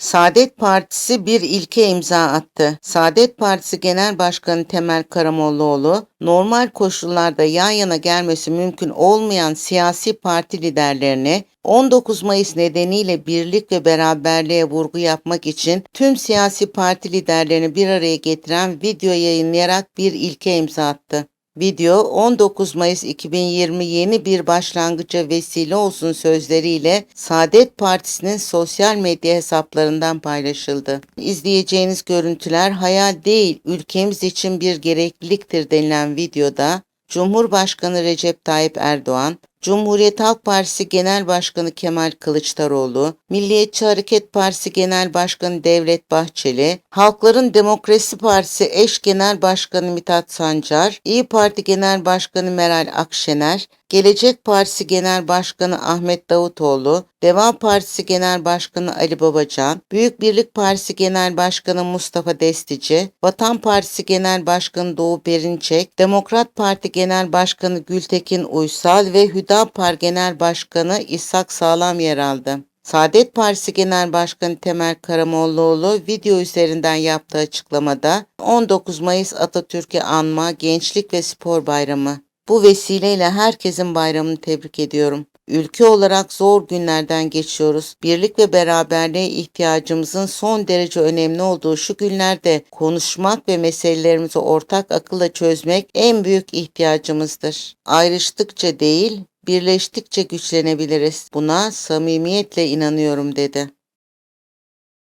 Saadet Partisi bir ilke imza attı. Saadet Partisi Genel Başkanı Temel Karamollaoğlu, normal koşullarda yan yana gelmesi mümkün olmayan siyasi parti liderlerini 19 Mayıs nedeniyle birlik ve beraberliğe vurgu yapmak için tüm siyasi parti liderlerini bir araya getiren video yayınlayarak bir ilke imza attı. Video 19 Mayıs 2020 yeni bir başlangıca vesile olsun sözleriyle Saadet Partisi'nin sosyal medya hesaplarından paylaşıldı. İzleyeceğiniz görüntüler hayal değil, ülkemiz için bir gerekliliktir denilen videoda Cumhurbaşkanı Recep Tayyip Erdoğan, Cumhuriyet Halk Partisi Genel Başkanı Kemal Kılıçdaroğlu, Milliyetçi Hareket Partisi Genel Başkanı Devlet Bahçeli, Halkların Demokrasi Partisi eş Genel Başkanı Mithat Sancar, İyi Parti Genel Başkanı Meral Akşener, Gelecek Partisi Genel Başkanı Ahmet Davutoğlu, Deva Partisi Genel Başkanı Ali Babacan, Büyük Birlik Partisi Genel Başkanı Mustafa Destici, Vatan Partisi Genel Başkanı Doğu Perinçek, Demokrat Parti Genel Başkanı Gültekin Uysal ve Hüdapar Genel Başkanı İshak Sağlam yer aldı. Saadet Partisi Genel Başkanı Temel Karamollaoğlu video üzerinden yaptığı açıklamada 19 Mayıs Atatürk'ü anma Gençlik ve Spor Bayramı. Bu vesileyle herkesin bayramını tebrik ediyorum. Ülke olarak zor günlerden geçiyoruz. Birlik ve beraberliğe ihtiyacımızın son derece önemli olduğu şu günlerde konuşmak ve meselelerimizi ortak akılla çözmek en büyük ihtiyacımızdır. Ayrıştıkça değil, birleştikçe güçlenebiliriz. Buna samimiyetle inanıyorum dedi.